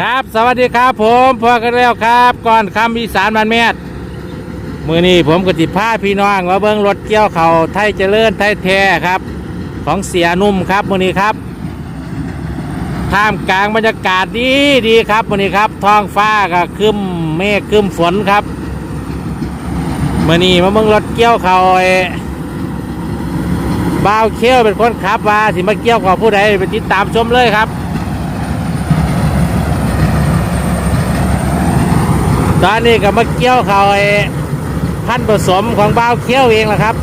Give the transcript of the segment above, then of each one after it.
ครับ สวัสดีครับผมพอกันแล้วครับ ก่อนคำอีสานบันแมดมือนี้ผมกติพาพี่น้องมาเบิ้งรถเกี่ยวเขาไทยเจริญไทยแท้ครับ ของเสียนุ่มครับมือนี้ครับท่ามกลางบรรยากาศดีดีครับมือนี้ครับท้องฟ้าก็ครึ้มเมฆครึ้มฝนครับมือนี้มาเบิ้งรถเกี่ยวเขาวไอ้บ่าวเขี้ยวเป็นคนขับว่าสิมาเกี่ยวกับผู้ใดไปติดตามชมเลยครับ ตอนนี้ก็มาเกี่ยวเขาไอ้พันผสมของบ้าวเคี้ยวเองแหละครับ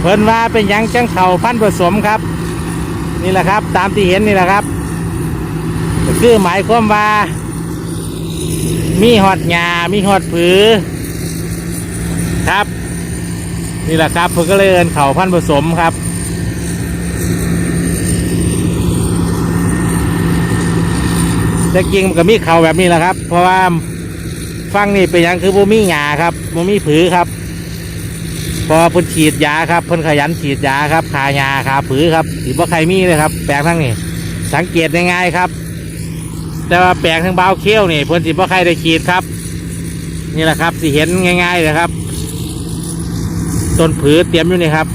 เพิ่นว่าเป็นยังจังเข่าพันผสมครับ นี่แหละครับ ตามที่เห็นนี่แหละครับคือหมายความว่า มีหอดหญ้ามีหอดผือ ครับ นี่แหละครับเพิ่นก็เลยเอินเข่าพันผสมครับแต่จริงมันก็มีเข่าแบบนี้แหละครับ เพราะว่าฟังนี่เป็นยังคือบ่มีหญ้าครับบ่มีผือครับ พอเพิ่นฉีดยาครับเพิ่นขยันฉีดยาครับขายาขาผือครับสิบ่ใครมีเลยครับ แปลงทั้งนี้สังเกตง่ายๆครับ แต่ว่าแปลงทั้งเบาเขี้ยวนี่เพิ่นสิบ่ใครได้ฉีดครับ นี่แหละครับสิเห็นง่ายๆเลยครับต้นผือเตรียมอยู่นี่ครับ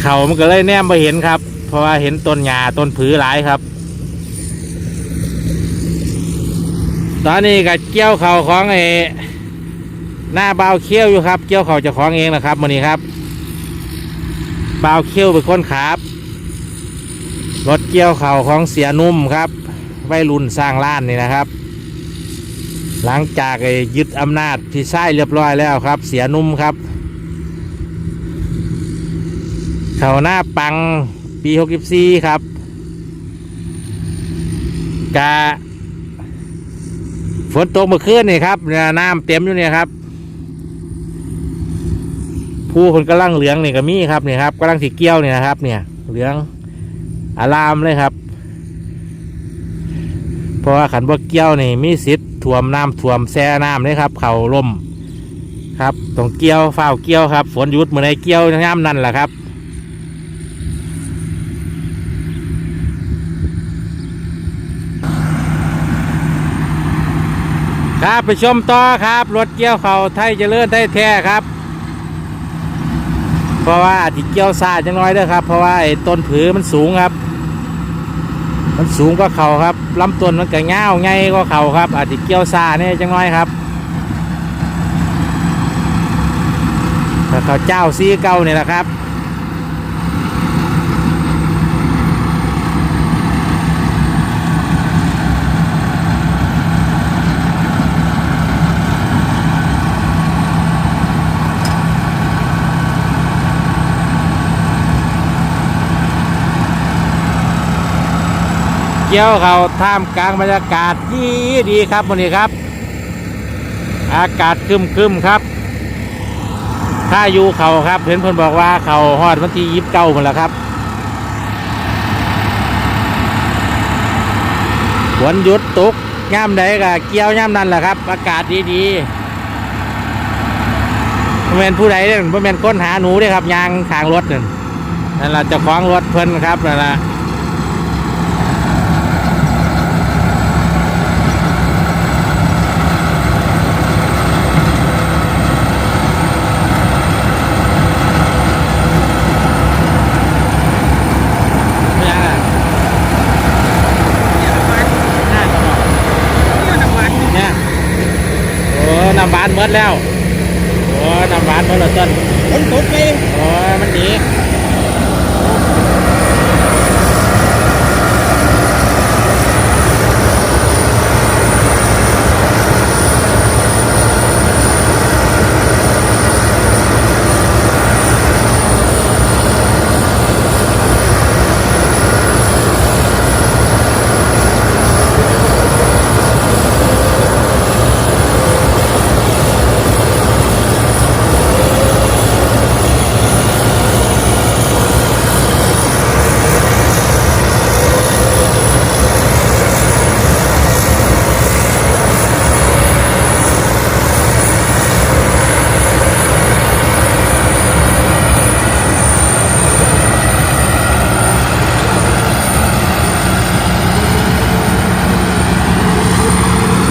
เขามันก็เลยแนมไปเห็นครับ เพราะว่าเห็นต้นหญ้าต้นผือหลายครับ ตอนนี้ก็เกี่ยวเข่าของไอ้หน้าเบาเขี้ยวอยู่ครับ เกี่ยวเข่าจะของเองนะครับวันนี้ครับเบาเขี้ยวเป็นคนขับรถเกี่ยวเข่าของเสียนุ่มครับวัยรุ่นสร้างล้านนี่นะครับ หลังจากยึดอำนาจที่ไส้เรียบร้อยแล้วครับ เสียนุ่มครับ เข่าหน้าปังปีหกสิบสี่ครับกะ ฝนตกเมื่อคืนนี่ครับเนี่ยน้ำเต็มอยู่เนี่ยครับผู้คนกำลังเหลืองนี่ก็มีครับเนี่ยครับกำลังสีเกี้ยวเนี่ยนะครับ เนี่ย เหลืองอารามเลยครับ เพราะว่าขันบ่เกี้ยวนี่มีสิทธิ์ท่วมน้ำท่วมแซ่น้ำเลยครับ เข่าล่มครับต้องเกี้ยวฝ้าเกี้ยวครับ ฝนหยุดเมื่อไรเกี้ยวย่ำนั่นแหละครับ ครับไปชมต่อครับ รถเกี่ยวเขาไทยจเจริญไทยแท้ครับ เพราะว่าอาจจะเกี่ยวซาจังน้อยเด้อครับ เพราะว่าไอ้ต้นผือมันสูงครับ มันสูงกว่าเขาครับลำต้นมันก็เงาวไงก็เขาครับ อาจจะเกี่ยวซาเนี่ยจังน้อยครับแต่เขาเจ้าซีเก่าเนี่ยนะครับ เกี่ยวเขาท่ามกลางบรรยากาศดีดีครับวันนี้ครับ อากาศคึมคึมๆครับถ้าอยู่เขาครับเห็นเพิ่นบอกว่าเขาฮอดวันที่ยิบเก้าหมดแล้วครับฝนหยุดตกย่ำใดก็เกี่ยวย่ำนั่นแหละครับ อากาศดีดีๆบ่แม่นผู้ใดเด้อบ่แม่นค้นหาหนูด้อครับยางทางรถนั่นนั่นล่ะเจ้องรถเพิ่นครับนั่นแหละ ไม่ยังอะน่าจะบอกเนี่ยโอ้น้ำบานหม ดแล้ว โอ้น้ำบานหมดแล้วต้นฝนตกไปโอ้มันหนี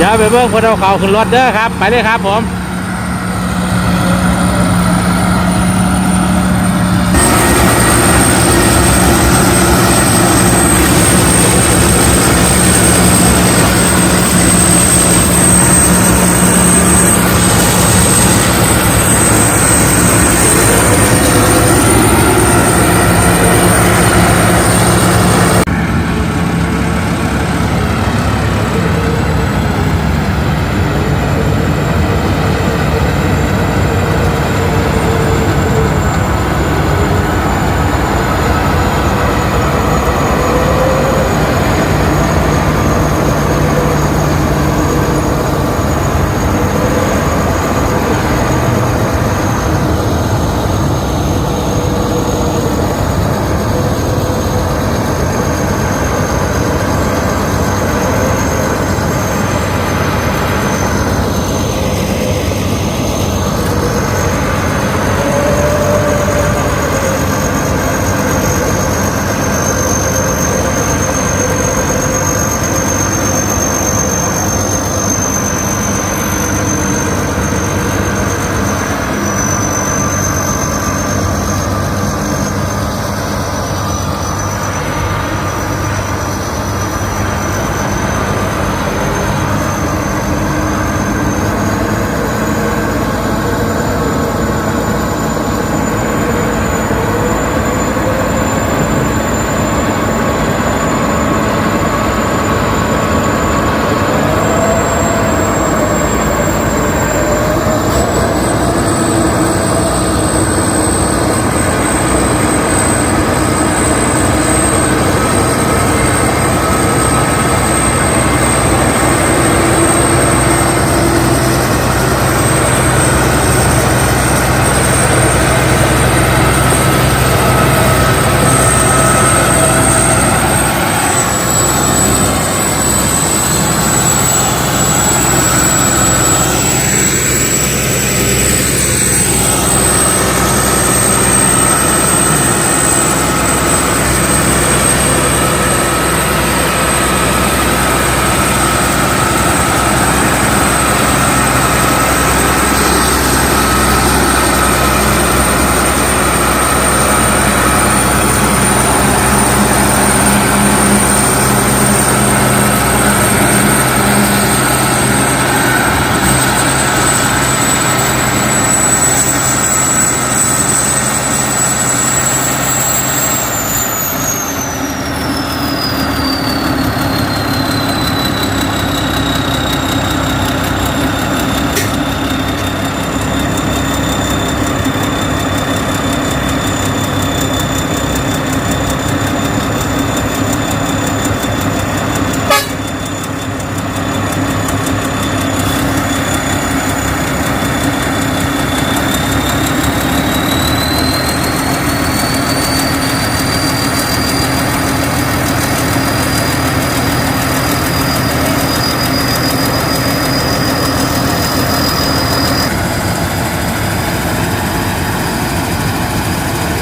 ดี๋ยวไปเบิ่งคนเอาเขาขึ้นรถเด้อครับ ไปเลยครับผม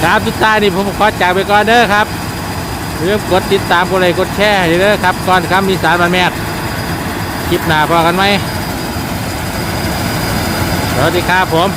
ครับสุดท้านนี่ผมขอจากไปก่อนเด้อครับอย่มกดติดตามกดไลค์กดแชร์ให้เด้อครับก่อนครับมีสารบันแมทคลิปหน้าพอกันไหมสวัสดีครับผม